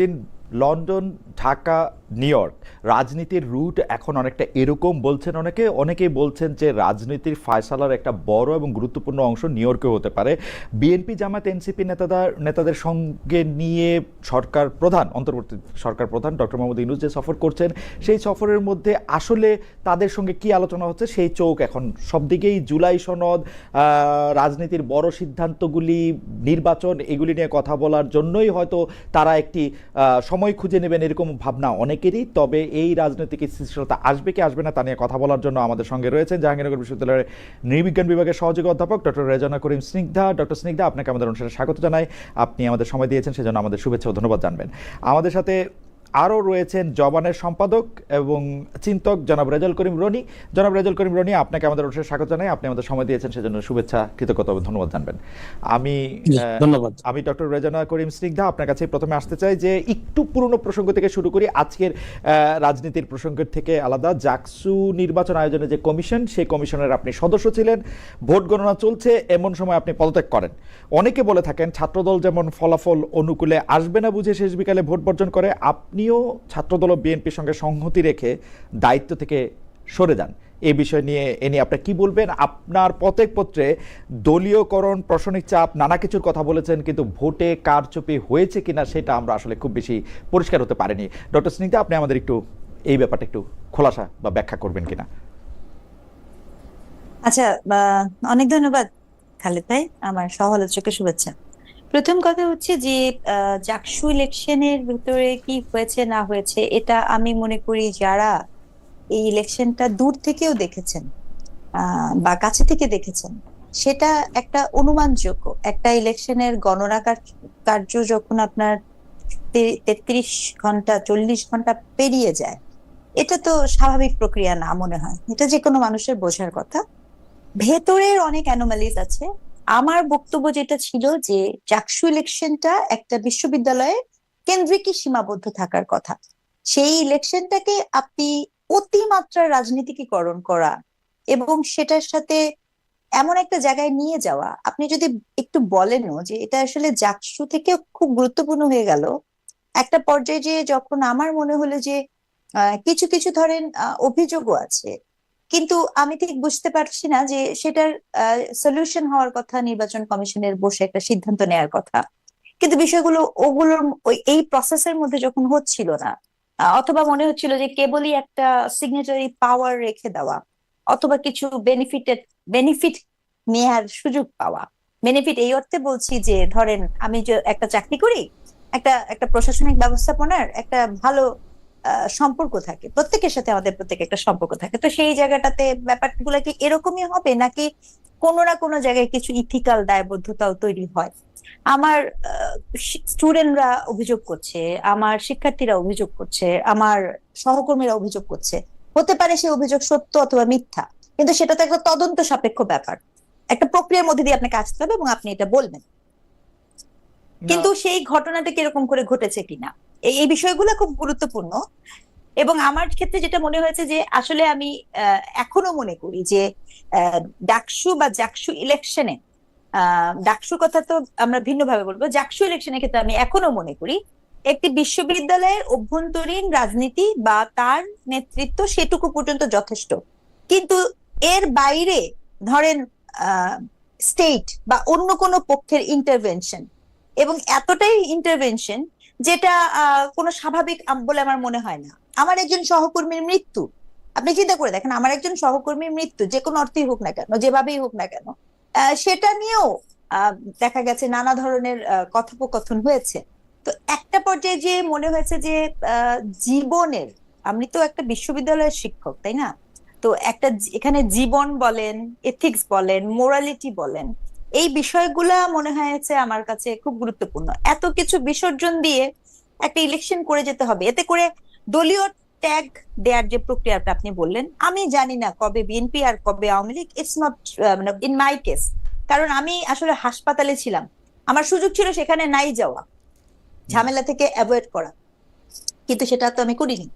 In London Dhaka, New York. রাজনীতির route এখন অনেকটা এরকম বলছেন অনেকে। অনেকেই বলছেন যে রাজনীতির ফায়সালার একটা বড় এবং গুরুত্বপূর্ণ অংশ নিউ ইয়র্কে হতে পারে। বিএনপি জামাত এনসিপি নেতাদের নেতাদের সঙ্গে নিয়ে সরকার প্রধান, অন্তর্বর্তী সরকার প্রধান ডক্টর মোহাম্মদ ইউনুস যে সফর করছেন, সেই সফরের মধ্যে আসলে তাদের সঙ্গে কি আলোচনা হচ্ছে? সেই চোখ এখন সব দিকেই জুলাই সনদ রাজনীতির বড় সিদ্ধান্তগুলি, নির্বাচন, এগুলি নিয়ে কথা বলার জন্যই হয়তো তারা একটি সময় খুঁজে নেবেন এরকম ভাবনা অনেকেরই, তবে এই রাজনৈতিক স্থিতিশীলতা আসবে কি আসবে না তা নিয়ে কথা বলার জন্য আমাদের সঙ্গে রয়েছেন জাহাঙ্গীরনগর বিশ্ববিদ্যালয়ের নৃবিজ্ঞান বিভাগের সহযোগী অধ্যাপক ডক্টর রেজানা করিম স্নিগ্ধা। ডক্টর স্নিগ্ধা, আপনাকে আমাদের অনুষ্ঠানে স্বাগত জানাই। আপনি আমাদের সময় দিয়েছেন, সেজন্য আমাদের শুভেচ্ছা ও ধন্যবাদ জানবেন। আমাদের সাথে আরও রয়েছেন জবানের সম্পাদক এবং চিন্তক জনাব রেজাল করিম রনি। জনাব রেজাল করিম রনি আপনাকে আমাদের অনুষ্ঠানে স্বাগত জানাই। আপনি আমাদের সময় দিয়েছেন সেজন্য শুভেচ্ছা কৃতজ্ঞতা এবং ধন্যবাদ জানবেন। আমি ধন্যবাদ। আমি ডক্টর রেজানা করিম স্নিগ্ধা আপনার কাছে প্রথমে আসতে চাই যে একটু পুরনো প্রসঙ্গ থেকে শুরু করি। আজকের রাজনীতির প্রসঙ্গের থেকে আলাদা। জাকসু নির্বাচন আয়োজনে যে কমিশন সেই কমিশনের আপনি সদস্য ছিলেন। ভোট গণনা চলছে এমন সময় আপনি পদত্যাগ করেন। অনেকে বলে থাকেন ছাত্রদল যেমন ফলাফল অনুকূলে আসবে না বুঝে শেষ বিকালে ভোট বর্জন করে। আপনিও ছাত্রদল বিএনপির সঙ্গে সংহতি রেখে দায়িত্ব থেকে সরে যান। এই বিষয় নিয়ে, এ নিয়ে আপনার কি বলবেন? আপনার প্রত্যেক পত্রে দলীয়করণ, প্রশাসনিক চাপ, নানা কিছুর কথা বলেছেন, কিন্তু ভোটে কারচুপি হয়েছে কিনা সেটা আমরা আসলে খুব বেশি পরিষ্কার হতে পারিনি। ডক্টর স্নিগ্ধা, আপনি আমাদের একটু এই ব্যাপারটা একটু খোলাসা বা ব্যাখ্যা করবেন কিনা? আচ্ছা অনেক ধন্যবাদ খালেদ ভাই, আমার সহ-আলোচকের শুভেচ্ছা। প্রথম কথা হচ্ছে যে জাকসু ইলেকশনের ভিতরে কি হয়েছে, না হয়েছে, এটা আমি মনে করি যারা এই ইলেকশনটা দূর থেকেও দেখেছেন বা কাছে থেকে দেখেছেন, সেটা একটা অনুমানযোগ্য। একটা ইলেকশনের গণনা কার্য যখন আপনার তেত্রিশ ঘণ্টা, চল্লিশ ঘণ্টা পেরিয়ে যায়, এটা তো স্বাভাবিক প্রক্রিয়া না মনে হয়। এটা যে কোনো মানুষের বোঝার কথা। ভেতরের অনেক অ্যানোমালিজ আছে আমার বক্তব্য যেটা ছিল যে চাকসু ইলেকশনটা একটা বিশ্ববিদ্যালয়ে কেন্দ্রিকই সীমাবদ্ধ থাকার কথা। সেই ইলেকশনটাকে আপনি অতিমাত্রা রাজনীতিকীকরণ করা এবং সেটার সাথে এমন একটা জায়গায় নিয়ে যাওয়া। আপনি যদি একটু বলেনও যে এটা আসলে জাকসু থেকে খুব গুরুত্বপূর্ণ হয়ে গেল। একটা পর্যায়ে যে যখন আমার মনে হলো যে কিছু কিছু ধরেন অভিযোগও আছে। কিন্তু আমি ঠিক বুঝতে পারছি না যে সেটার সলিউশন হওয়ার কথা, নির্বাচন কমিশনের বসে একটা সিদ্ধান্ত নেওয়ার কথা। কিন্তু বিষয়গুলো ওগুলোর এই প্রসেসের মধ্যে যখন হচ্ছিল না অথবা মনে হচ্ছিল যে কেবলই একটা সিগনেচারি পাওয়ার রেখে দেওয়া, অথবা কিছু বেনিফিটেড বেনিফিট নেয়ার সুযোগ পাওয়া। বেনিফিট এই অর্থে বলছি যে, ধরেন আমি যে একটা চাকরি করি, একটা একটা প্রশাসনিক ব্যবস্থাপনার একটা ভালো সম্পর্ক থাকে। প্রত্যেকের সাথে আমাদের প্রত্যেক একটা সম্পর্ক থাকে। তো সেই জায়গাটাতে ব্যাপারগুলো কি এরকমই হবে? নাকি কোনো না কোনো জায়গায় কিছু ইথিক্যাল দায়বদ্ধতাও তৈরি হয়? আমার স্টুডেন্টরা অভিযোগ করছে আমার শিক্ষার্থীরা অভিযোগ করছে আমার সহকর্মীরা অভিযোগ করছে। হতে পারে সেই অভিযোগ সত্য অথবা মিথ্যা কিন্তু সেটা তো একটা তদন্ত সাপেক্ষ ব্যাপার। একটা প্রক্রিয়ার মধ্যে দিয়ে আপনাকে আসতে হবে এবং আপনি এটা বলবেন। কিন্তু সেই ঘটনাটা কীরকম করে ঘটেছে কিনা? এই বিষয়গুলো খুব গুরুত্বপূর্ণ। এবং আমার ক্ষেত্রে যেটা মনে হয়েছে যে, আসলে আমি এখনও মনে করি যে ডাকসু বা জাকসু ইলেকশনে ডাকসুর কথা তো আমরা ভিন্নভাবে বলব, জাকসু ইলেকশনের ক্ষেত্রে আমি এখনও মনে করি, একটি বিশ্ববিদ্যালয়ের অভ্যন্তরীণ রাজনীতি বা তার নেতৃত্ব সেটুকু পর্যন্ত যথেষ্ট। কিন্তু এর বাইরে ধরেন স্টেট বা অন্য কোনো পক্ষের ইন্টারভেনশন এবং এতটাই ইন্টারভেনশন যেটা কোনো স্বাভাবিক বলে আমার মনে হয় না। আমার একজন সহকর্মীর মৃত্যু। আপনি চিন্তা করে দেখেন, আমার একজন সহকর্মীর মৃত্যু, যে কোনো অর্থেই হোক না কেন, যেভাবেই হোক না কেন সেটা নিয়েও দেখা গেছে নানা ধরনের কথোপকথন হয়েছে। তো একটা পর্যায়ে যে মনে হয়েছে যে জীবনের আমি তো একটা বিশ্ববিদ্যালয়ের শিক্ষক, তাই না? তো একটা এখানে জীবন বলেন এথিক্স বলেন মোরালিটি বলেন এই বিষয়গুলা মনে হয়েছে আমার কাছে খুব গুরুত্বপূর্ণ। এত কিছু বিসর্জন দিয়ে একটা ইলেকশন করে যেতে হবে। এতে করে দলীয় ট্যাগ দেওয়ার যে প্রক্রিয়াটা আপনি বললেন, আমি জানি না কবে বিএনপি আর কবে আওয়ামী লীগ ইটস নট মানে ইন মাই কেস কারণ আমি আসলে হাসপাতালে ছিলাম। আমার সুযোগ ছিল সেখানে নাই যাওয়া, ঝামেলা থেকে অ্যাভয়েড করা, কিন্তু সেটা তো আমি করিনি।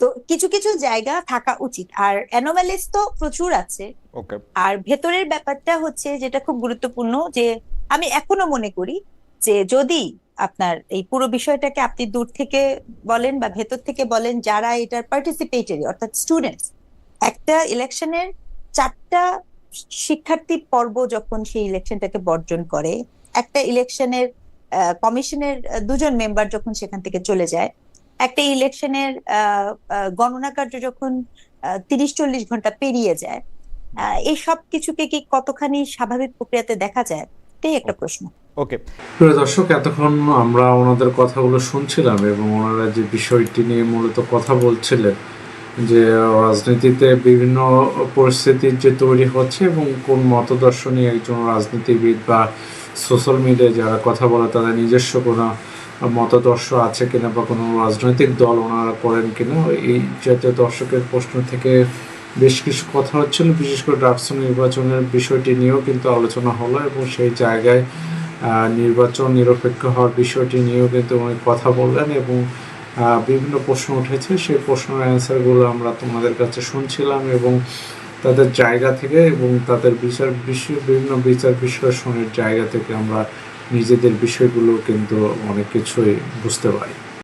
তো কিছু কিছু জায়গা থাকা উচিত। আর অ্যানোমালিস তো প্রচুর আছে। আর ভেতরের ব্যাপারটা হচ্ছে যেটা খুব গুরুত্বপূর্ণ যে আমি এখনও মনে করি যে যদি আপনার এই পুরো বিষয়টাকে আপনি দূর থেকে বলেন বা ভেতর থেকে বলেন যারা এটার পার্টিসিপেটরি অর্থাৎ স্টুডেন্টস একটা ইলেকশনের চারটা শিক্ষার্থী পর্ব যখন সেই ইলেকশনটাকে বর্জন করে একটা ইলেকশনের কমিশনের দুজন মেম্বার যখন সেখান থেকে চলে যায় একটা ইলেকশনের গণনা কার্য যখন তিরিশ চল্লিশ ঘণ্টা পেরিয়ে যায় এই সব কিছুকে কি কতখানি স্বাভাবিক প্রক্রিয়াতে দেখা যায়? এটাই একটা প্রশ্ন। ওকে প্রিয় দর্শক এতক্ষণ আমরা ওনাদের কথাগুলো শুনছিলাম এবং ওনারা যে বিষয়টি নিয়ে মূলত কথা বলছিলেন যে রাজনীতিতে বিভিন্ন পরিস্থিতির যে তৈরি হচ্ছে এবং কোন মতদর্শ নিয়ে একজন রাজনীতিবিদ বা সোশ্যাল মিডিয়ায় যারা কথা বলে তাদের নিজস্ব কোনো মতদর্শ আছে কিনা বা কোনো রাজনৈতিক দল ওনারা করেন কিনা, এই জাতীয় দর্শকের প্রশ্ন থেকে বেশ কিছু কথা হচ্ছিল। বিশেষ করে ডাকসু নির্বাচনের বিষয়টি নিয়েও কিন্তু আলোচনা হলো এবং সেই জায়গায় নির্বাচন নিরপেক্ষ হওয়ার বিষয়টি নিয়েও কিন্তু উনি কথা বললেন এবং বিভিন্ন প্রশ্ন উঠেছে। সেই প্রশ্নের অ্যান্সারগুলো আমরা তোমাদের কাছে শুনছিলাম এবং তাদের জায়গা থেকে এবং তাদের বিচার বিষয়, বিভিন্ন বিচার বিশ্লেষণের জায়গা থেকে আমরা নিজেদের বিষয়গুলো কিন্তু অনেক কিছুই বুঝতে পারি।